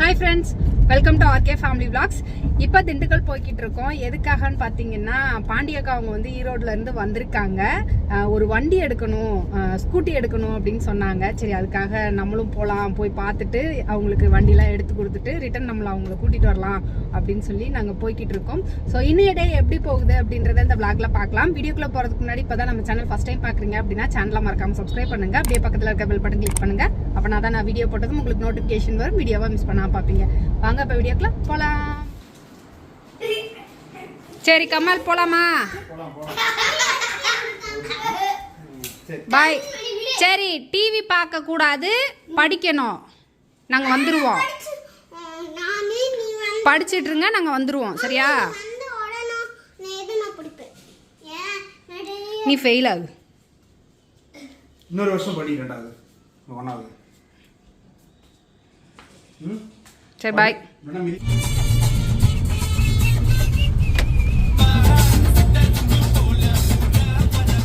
Hi friends welcome to RK family vlogs. இப்போ திண்டுக்கல் போய்கிட்டு இருக்கோம். எதுக்காகன்னு பார்த்தீங்கன்னா பாண்டியக்கா அவங்க வந்து ஈரோட்லேருந்து வந்திருக்காங்க. ஒரு வண்டி எடுக்கணும் ஸ்கூட்டி எடுக்கணும் அப்படின்னு சொன்னாங்க. சரி அதுக்காக நம்மளும் போகலாம் போய் பார்த்துட்டு அவங்களுக்கு வண்டிலாம் எடுத்து கொடுத்துட்டு ரிட்டன் நம்மளை அவங்கள கூட்டிகிட்டு வரலாம் அப்படின்னு சொல்லி நாங்கள் போய்கிட்டு இருக்கோம். ஸோ இன்னைய டே எப்படி போகுது அப்படின்றத இந்த vlogல பார்க்கலாம். வீடியோக்குள்ள போகிறதுக்கு முன்னாடி இப்போ தான் நம்ம சேனல் ஃபஸ்ட் டைம் பார்க்குறீங்க அப்படின்னா சேனலை மறக்காமல் சப்ஸ்கிரைப் பண்ணுங்க. அப்படியே பக்கத்தில் இருக்க பெல் பட்டன் கிளிக் பண்ணுங்கள் அப்போ நான் தான் நான் வீடியோ போட்டதும் உங்களுக்கு நோட்டிஃபிகேஷன் வரும். வீடியோவாக மிஸ் பண்ணாம பார்ப்பீங்க. வாங்க இப்போ வீடியோக்குள்ள போகலாம் சரி கமல் போலாமா? பாய். சரி டிவி பார்க்க கூடாது படிக்கணும். நாங்கள் வந்துடுவோம் நானே இருங்க நாங்கள் வந்துடுவோம் சரியா? நீ ஃபெயில் ஆகு. இன்னொரு வருஷம் படி ரெண்டாவது. ஒன்றாவது சரி பாய்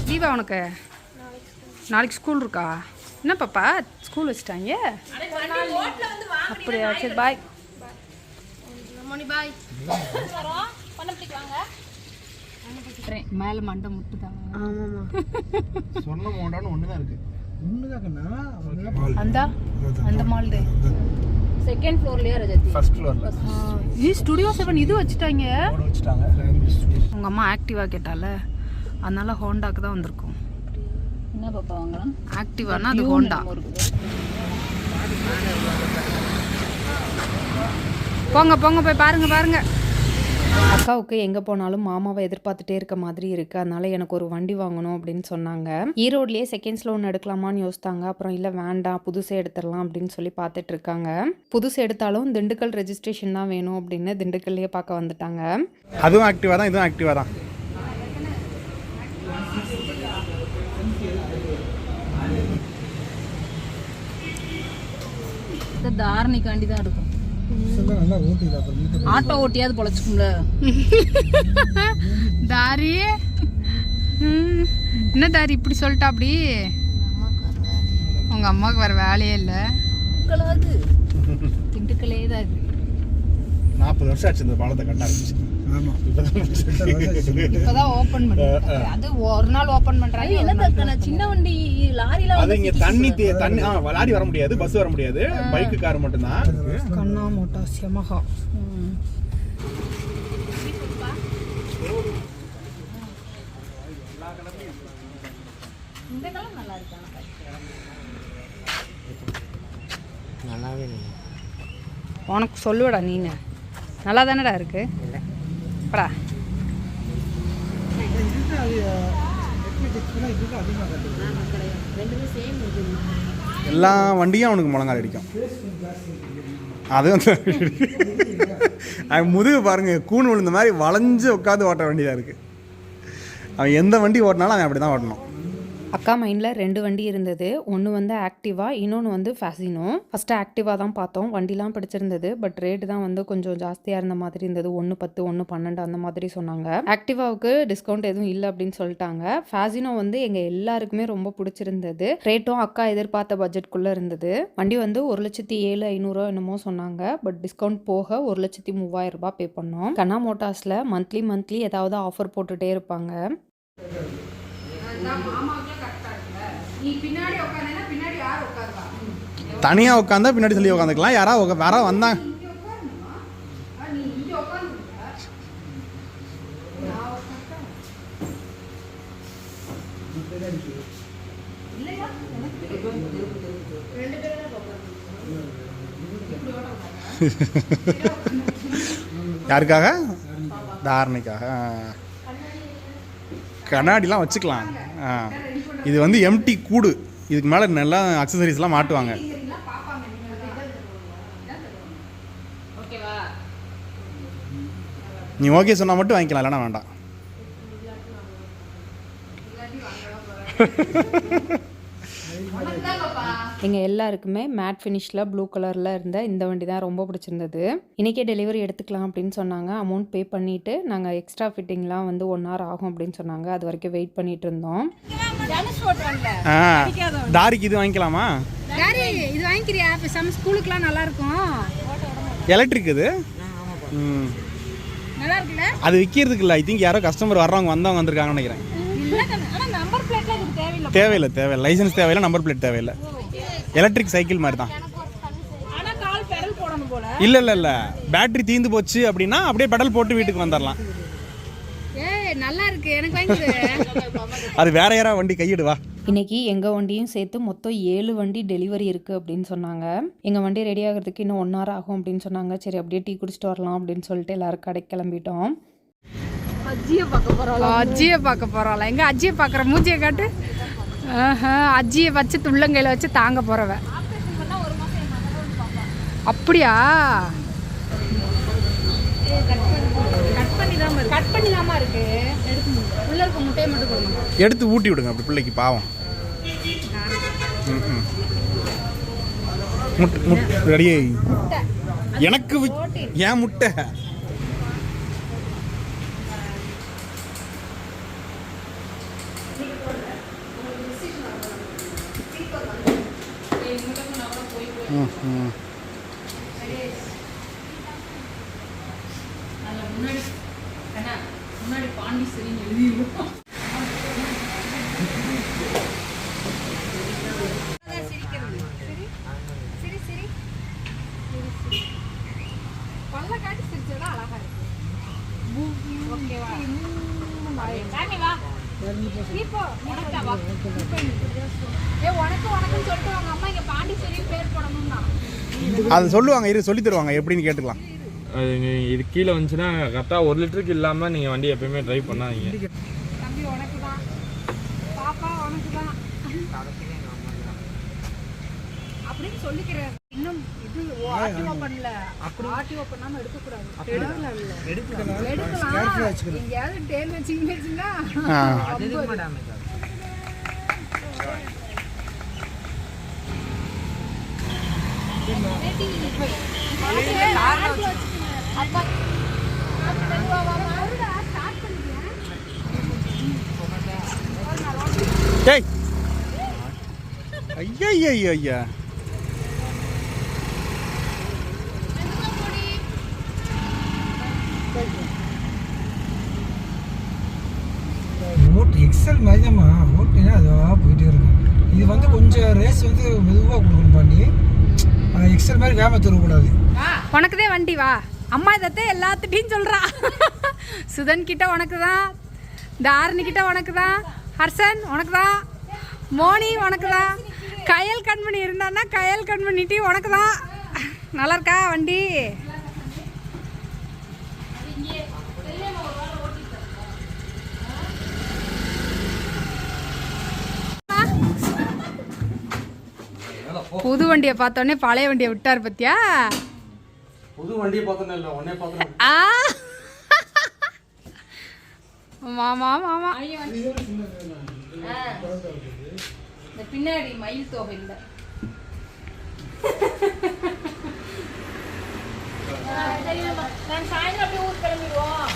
தீபா உனக்கு? நாளைக்கு ஸ்கூல் இருக்கா? என்ன பாப்பா? ஸ்கூல் வச்சுட்டாங்க? அப்படியா சரி பாய் மேலே மண்டை முட்டுதாங்க ஆமாமா சொன்ன மோண்டான்னு ஒன்று தான் இருக்கு அந்த அந்த மால் செகண்ட் ஃப்ளோர்லயே ரஜதி. ஃபர்ஸ்ட் ஃப்ளோரில் இது ஸ்டுடியோ செவன் இது வச்சுட்டாங்க? போர்டு வச்சுட்டாங்க. உங்க அம்மா ஆக்டிவா கேட்டால. அதனால ஹோண்டாக்கு தான் வந்திருக்கோம். என்ன பாப்பா வாங்கலாம் ஆக்டிவானா அது ஹோண்டா போங்க போங்க போய் பாருங்க பாருங்க. அக்காவுக்கு எங்கே போனாலும் மாமாவை எதிர்பார்த்துட்டே இருக்க மாதிரி இருக்குது அதனால எனக்கு ஒரு வண்டி வாங்கணும் அப்படின்னு சொன்னாங்க. ஈரோட்லேயே செகண்ட்ஸ் லோன் எடுக்கலாமான்னு யோசித்தாங்க. அப்புறம் இல்லை வேண்டாம் புதுசே எடுத்துடலாம் அப்படின்னு சொல்லி பார்த்துட்டு இருக்காங்க. புதுசு எடுத்தாலும் திண்டுக்கல் ரெஜிஸ்ட்ரேஷன் தான் வேணும் அப்படின்னு திண்டுக்கல்லையே பார்க்க வந்துட்டாங்க. அதுவும் ஆக்டிவாக தான் இதுவும் ஆக்டிவாக தான். தாரணிக்காண்டி தான் இருக்கும் ஆட்டோ ஓட்டியாவது பொழைச்சிக்கும்ல. தாரி. ம், என்ன தாரி இப்படி சொல்லிட்டா அப்படி? உங்க அம்மாவுக்கு வேற வேலையே இல்லை. திண்டுக்கலாது திண்டுக்கலே தான் நாற்பது வருஷம் ஆச்சு இந்த பாலத்தை கட்ட ஆரம்பிச்சு ஆமாம் இப்பதான் ஓபன் பண்ணி அது ஒரு நாள் ஓபன் பண்றாங்க என்ன தக்கன சின்ன வண்டி லாரிலாம் அது இங்கே தண்ணி தே- தண்ணி ஆ லாரி வர முடியாது பஸ் வர முடியாது. பைக்கு கார் மட்டும்தான். கண்ணா மோட்டார்ஸ் யமஹா இந்த காலம் நல்லா உனக்கு சொல்லுவடா நீனு. நல்லா தானடா இருக்கு படா எல்லா வண்டியும் அவனுக்கு முழங்கால் அடிக்கும். அது வந்து அவன் முதுகு பாருங்க கூண் விழுந்த மாதிரி வளைஞ்சு உட்காந்து ஓட்ட வேண்டியதாக இருக்குது அவன் எந்த வண்டி ஓட்டினாலும் அவன் அப்படி தான் ஓட்டணும். அக்கா மைண்டில் ரெண்டு வண்டி இருந்தது. ஒன்று வந்து ஆக்டிவா இன்னொன்று வந்து ஃபேசினோ. ஃபஸ்ட்டு ஆக்டிவா தான் பார்த்தோம். வண்டிலாம் பிடிச்சிருந்தது. பட் ரேட்டு தான் வந்து கொஞ்சம் ஜாஸ்தியாக இருந்த மாதிரி இருந்தது. ஒன்று பத்து ஒன்று பன்னெண்டு அந்த மாதிரி சொன்னாங்க. ஆக்டிவாவுக்கு டிஸ்கவுண்ட் எதுவும் இல்லை அப்படின்னு சொல்லிட்டாங்க. ஃபேசினோ வந்து எங்கள் எல்லாருக்குமே ரொம்ப பிடிச்சிருந்தது. ரேட்டும் அக்கா எதிர்பார்த்த பட்ஜெட்குள்ளே இருந்தது. வண்டி வந்து ஒரு லட்சத்தி ஏழு ஐநூறுரூவா என்னமோ சொன்னாங்க. பட் டிஸ்கவுண்ட் போக ஒரு லட்சத்தி மூவாயிரம் ரூபாய் பே பண்ணோம். கனா மோட்டார்ஸில் மந்த்லி மந்த்லி ஏதாவது ஆஃபர் போட்டுகிட்டே இருப்பாங்க. தனியாக உட்காந்தா பின்னாடி சொல்லி உட்காந்துக்கலாம் யாராவது உக்கா- யாராவது வந்தாங்க யாருக்காக? தாரணைக்காக. கண்ணாடிலாம் வச்சுக்கலாம். ஆ. இது வந்து எம்டி கூடு. இதுக்கு மேலே நல்லா அக்சசரிஸ்லாம் மாட்டுவாங்க. நீ ஓகே சொன்னால் மட்டும் வாங்கிக்கலாம் இல்லைனா வேண்டாம். எங்கள் எல்லாருக்குமே மேட் ஃபினிஷில் ப்ளூ கலரில் இருந்த இந்த வண்டி தான் ரொம்ப பிடிச்சிருந்தது. இன்றைக்கே டெலிவரி எடுத்துக்கலாம் அப்படின்னு சொன்னாங்க. அமௌண்ட் பே பண்ணிவிட்டு நாங்கள் எக்ஸ்ட்ரா ஃபிட்டிங்லாம் வந்து ஒன் ஹவர் ஆகும் அப்படின்னு சொன்னாங்க. அது வரைக்கும் வெயிட் பண்ணிட்டு இருந்தோம். தாரிக்கு இது வாங்கிக்கலாமா? இது வாங்கிக்கிறியா? இப்போ சம் ஸ்கூலுக்குலாம் நல்லா இருக்கும். எலக்ட்ரிக் இது? ம். நல்லா இருக்குல்ல? அது விற்கிறதுக்கு இல்லை. ஐ திங்க் யாரோ கஸ்டமர் வர்றவங்க வந்தவங்க வந்திருக்காங்கன்னு நினைக்கிறேன் இல்ல கண்ணு. ஆனா நம்பர் பிளேட்ல இதுக்கு தேவையில்லை தேவையில்லை. லைசன்ஸ் தேவையில்லை நம்பர் பிளேட் தேவையில்லை. எலக்ட்ரிக் சைக்கிள் மாதிரி தான் ஆனா கால் பெடல் போடணும் போல. இல்லை இல்லை இல்லை. பேட்டரி தீந்து போச்சு அப்படின்னா அப்படியே பெடல் போட்டு வீட்டுக்கு வந்துடலாம் ஏய் நல்லா இருக்கு. எனக்கு அது வேற யாரா வண்டி கையிடுவா இன்னைக்கு எங்கள் வண்டியும் சேர்த்து மொத்தம் ஏழு வண்டி டெலிவரி இருக்குது அப்படின்னு சொன்னாங்க. எங்கள் வண்டி ரெடி ஆகிறதுக்கு இன்னும் ஒன் ஹவர் ஆகும் அப்படின்னு சொன்னாங்க. சரி அப்படியே டீ குடிச்சிட்டு வரலாம் அப்படின்னு சொல்லிட்டு எல்லாரும் கடைக்கு கிளம்பிட்டோம். அஜியை பார்க்க போறோம் அஜியை பார்க்க போறோம்ல எங்க அஜியை பார்க்குற மூஞ்சியை காட்டு. ஆஹா, அஜியை வச்சு துள்ளங்கையில வச்சு தாங்க போறவ. அப்படியா? கட் பண்ணி தான் கட் பண்ணி தாமா இருக்கு உள்ள இருக்க முட்டையை மட்டும் கொடுங்க எடுத்து ஊட்டி விடுங்க அப்படி பிள்ளைக்கு பாவம். முட்டை எனக்கு ஏன் முட்டை? முன்னாடி பாண்டிச்சேரின்னு பல்ல காட்டி சிரிச்சதா அழகா இருக்கு ஓகேவா சாமி வா ஏ உனக்கு உனக்குன்னு சொல்லிட்டு அவங்க அம்மா இங்க அது சொல்லுவாங்க இரு சொல்லி தருவாங்க எப்படின்னு கேட்டுக்கலாம். இது கீழே வந்துச்சுன்னா கரெக்டாக ஒரு லிட்டருக்கு இல்லாமல் நீங்கள் வண்டி எப்பயுமே ட்ரைவ் பண்ணாதீங்க. தம்பி உனக்கு தான். பாப்பா உனக்கு தான். அப்படின்னு சொல்லிக்கிறேன் இன்னும் இது ஆர்டிஓ பண்ணல அப்படி. ஆர்டிஓ பண்ணாம எடுக்க கூடாது எடுக்கலாம். எடுக்கலாம் எங்கேயாவது டேல் வச்சிங்கன்னா ஆ. டேய். ஐயா ஐயா ஐயா ஐயா ஓட்டு எக்ஸல் மாதிரிதாம்மா ஓட்டுனா அதுவாக போயிட்டே இருக்கும். இது வந்து கொஞ்சம் ரேஸ் வந்து மெதுவாக கொடுக்கணும் பாண்டி எக்ஸல் மாதிரி வேகமாக தரக்கூடாது. உனக்குதே வண்டி வா. அம்மா இதத்தை எல்லாத்துட்டையும் சொல்கிறா சுதன் கிட்ட உனக்கு தான் தாரணி கிட்ட உனக்கு தான் ஹர்ஷன் உனக்கு தான் மோனி உனக்கு தான் கயல் கண்மணி இருந்தான்னா கயல் கண்மணிட்டி உனக்கு தான் நல்லா இருக்கா வண்டி? புது வண்டியை பார்த்தோன்னே பழைய வண்டியை விட்டார் பத்தியா? புது வண்டியை பார்த்தோன்னே இல்லை உடனே பார்த்தோன்னே ஆ. மாமா மாமா. இந்த பின்னாடி மயில் தொகை இல்லை நான் சாயந்தரம் அப்படியே ஊர் கிளம்பிடுவோம்.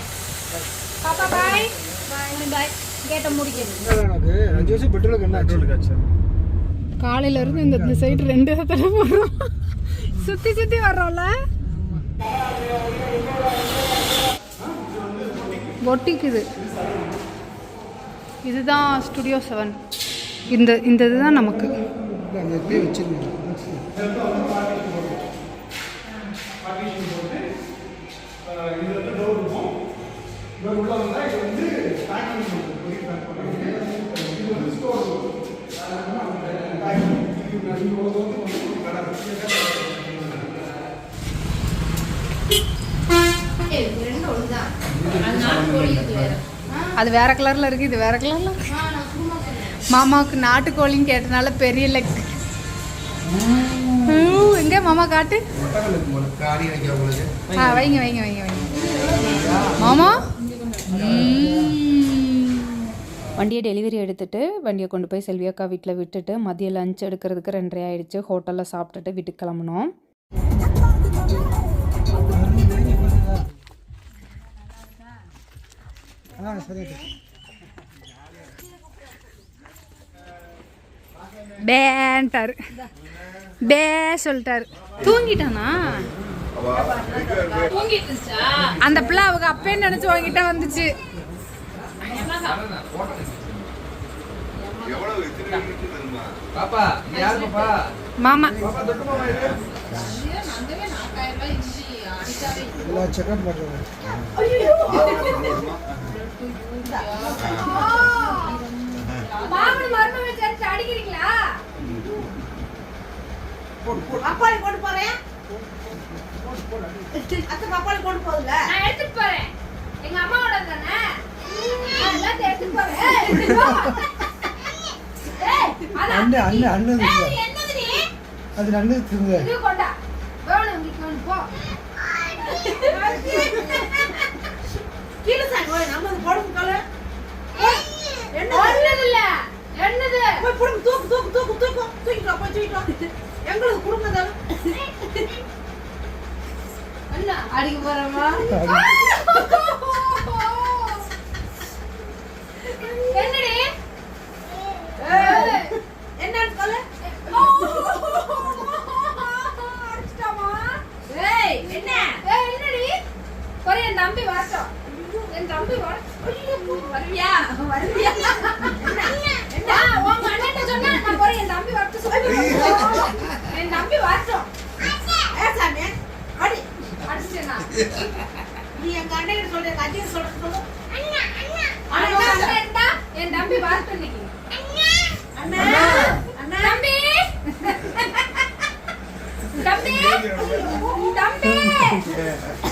பாப்பா பாய் பாய் கேட்ட முடிக்கிறது எனக்கு அஞ்சு வருஷம் பெட்ரோலுக்கு என்ன ஆச்சு. காலையில இருந்து இந்த இந்த சைடு ரெண்டு தடவை வர்றோம் சுத்தி சுத்தி வர்றோம்ல? ஒட்டிக்குது. இதுதான் ஸ்டுடியோ செவன் இந்த இந்த இதுதான் நமக்கு. அந்த இடத்துல அது வேற கலர்ல இருக்கு இது வேற கலர்ல மாமாவுக்கு நாட்டுக்கோழின்னு கேட்டனால பெரிய லெக் எங்க மாமா காட்டு? ஆ வைங்க வைங்க வைங்க வைங்க. மாமா? வண்டியை டெலிவரி எடுத்துட்டு வண்டியை கொண்டு போய் செல்வி அக்கா வீட்டில் விட்டுட்டு மதியம் லஞ்ச் எடுக்கிறதுக்கு ரெண்டரை ஆயிடுச்சு. ஹோட்டலில் சாப்பிட்டுட்டு வீட்டுக்கு கிளம்புனோம். பேன்ட்டாரு. பே சொல்லிட்டாரு. தூங்கிட்டானா? அந்த பிள்ளை அவங்க அப்பே நினைச்சு வாங்கிட்ட வந்துச்சு. பாப்பா யார் பாப்பா? மாமா. எல்லாம் செக்அப் பண்ணுறேன் அடிக்கிறீங்களா பப்பாளி கொண்டு போறேன் அத்தை பப்பாளி கொண்டு போகுதுல நான் எடுத்துட்டு போறேன். எங்க அம்மாவோட தானே அண்ணன் அண்ணன் அண்ணன்? அது அண்ணன் திருங்க. எங்களுக்கு கொடுங்க தானே அடிக்க போறமா என்னடி? என்ன என்னன்னு แม่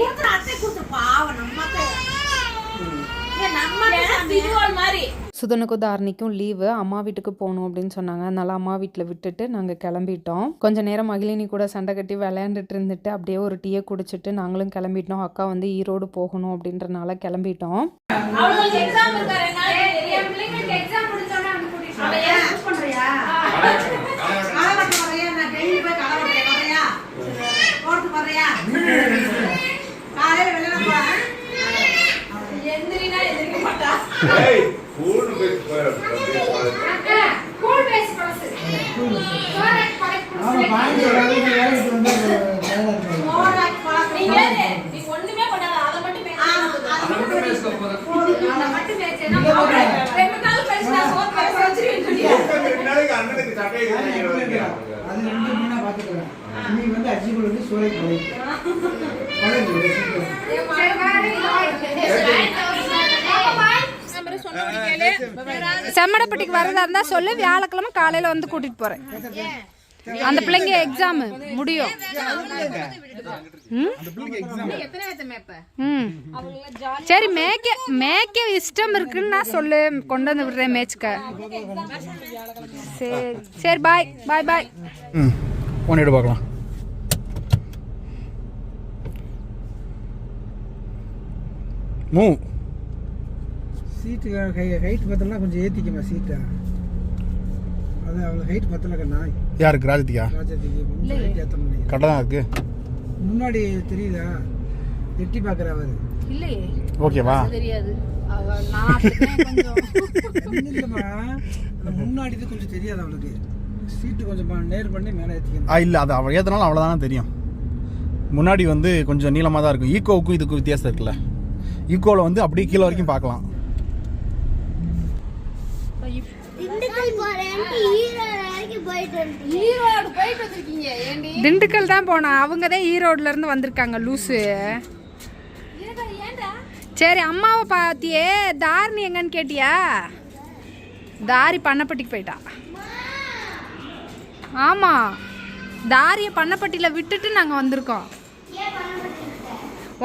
கொடுக்குற அத்தை கொடுத்து பாவம் நம்ம நம்ம. சுதனுக்கும் தாரணிக்கும் லீவு அம்மா வீட்டுக்கு போகணும் அப்படின்னு சொன்னாங்க. அதனால அம்மா வீட்டில் விட்டுட்டு நாங்கள் கிளம்பிட்டோம். கொஞ்ச நேரம் மகிழினி கூட சண்டை கட்டி விளையாண்டுட்டு இருந்துட்டு அப்படியே ஒரு டீயை குடிச்சிட்டு நாங்களும் கிளம்பிட்டோம். அக்கா வந்து ஈரோடு போகணும் அப்படின்றனால கிளம்பிட்டோம் அவளுக்கு எக்ஸாம் இருக்கா ரெண்டு நாளைக்கு. என் பிள்ளைங்களுக்கு எக்ஸாம் முடிச்சோடனே வந்து கூட்டிட்டு வரேன். மிஸ் பண்றியா? களை வெட்ட வர்றியா? நான் டெய்லி போய் களை வெட்டுறேன். வர்றியா? போறதுக்கு வர்றியா? காலையில வெளியில போறேன். எந்திரினா எந்திரிக்க மாட்டா. அக்கா, கூல் பேஸ் பழசு. சோறாக்கி பழக்கி ஆமாம் கொடுத்து. பாண்டி வேலைக்கு வேலைக்கு வந்து வேலை இருக்காது. மோராக்கி பழக்கம். நீ ஏறு. நீ ஒண்ணுமே பண்ணாத. அதை மட்டும் பேசு. ஆ, அது மட்டும் பேசு. அதை மட்டும் பேசு. நான் போறேன். ரெண்டு நாள் கழிச்சு நான் சோறு பேச வச்சிருவேன் சொல்லியா? அது ரெண்டு மீனா பார்த்துக்கலாம் நீ வந்து செம்மடப்பட்டிக்கு வரதா இருந்தா சொல்லு. வியாழக்கிழமை காலையில வந்து கூட்டிட்டு போறேன். அந்த பிள்ளைங்க எக்ஸாம் முடியும். ம்? ம். சரி மேய்க்க மேய்க்க இஷ்டம் இருக்குன்னு நான் சொல்லு. கொண்டு வந்து விடுறேன் மேய்ச்சிக்க. சரி சரி பாய் பாய் பாய் ம். ஃபோன் எடு பார்க்கலாம். மூவ் சீட்டு ஹைட் பத்தலாம் கொஞ்சம் ஏற்றிக்கமா சீட்டை. அது அவளுக்கு ஹைட் பத்தல கண்ணா யாருக்கு ராஜதிக்கா ராஜாத்திக்கு கொஞ்சம் ஹைட் ஏற்ற முடியும் கரெக்டாக தான் இருக்கு முன்னாடி தெரியுதா? எட்டி பார்க்குற அவர். இல்லையே. ஓகேவா தெரியாது. முன்னாடி இது கொஞ்சம். தெரியாது அவளுக்கு. சீட்டு கொஞ்சம் நேர் பண்ணி மேலே ஏற்றிக்கணும் ஆ இல்லை அது அவள் ஏற்றினாலும் அவ்வளோதானே தெரியும். முன்னாடி வந்து கொஞ்சம் நீளமாக தான் இருக்கும். ஈக்கோவுக்கும் இதுக்கும் வித்தியாசம் இருக்குல்ல. ஈக்கோவில் வந்து அப்படியே கீழே வரைக்கும் பார்க்கலாம். திண்டுக்கல் தான் போனோம் அவங்க தான் ஈரோட்ல இருந்து வந்திருக்காங்க லூசு. சரி அம்மாவை பாத்தியே தாரிணி எங்கன்னு கேட்டியா? தாரி பண்ணப்பட்டிக்கு போயிட்டா. ஆமா தாரியை பண்ணப்பட்டியில் விட்டுட்டு நாங்கள் வந்திருக்கோம்.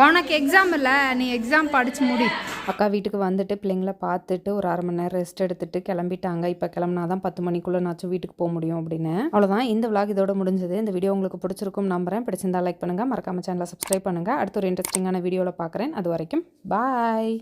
உனக்கு எக்ஸாம் இல்லை நீ எக்ஸாம் படிச்சு முடி. அக்கா வீட்டுக்கு வந்துட்டு பிள்ளைங்கள பார்த்துட்டு ஒரு அரை மணி நேரம் ரெஸ்ட் எடுத்துட்டு கிளம்பிட்டாங்க. இப்போ கிளம்புனா தான் பத்து மணிக்குள்ளே நாச்சும் வீட்டுக்கு போக முடியும் அப்படின்னு. அவ்வளோதான் இந்த விளாக் இதோட முடிஞ்சது. இந்த வீடியோ உங்களுக்கு பிடிச்சிருக்கும் நம்புறேன். பிடிச்சிருந்தா லைக் பண்ணுங்கள் மறக்காம சேனலை சப்ஸ்கிரைப் பண்ணுங்கள் அடுத்த ஒரு இன்ட்ரெஸ்டிங்கான வீடியோவில் பார்க்குறேன் அது வரைக்கும் பாய்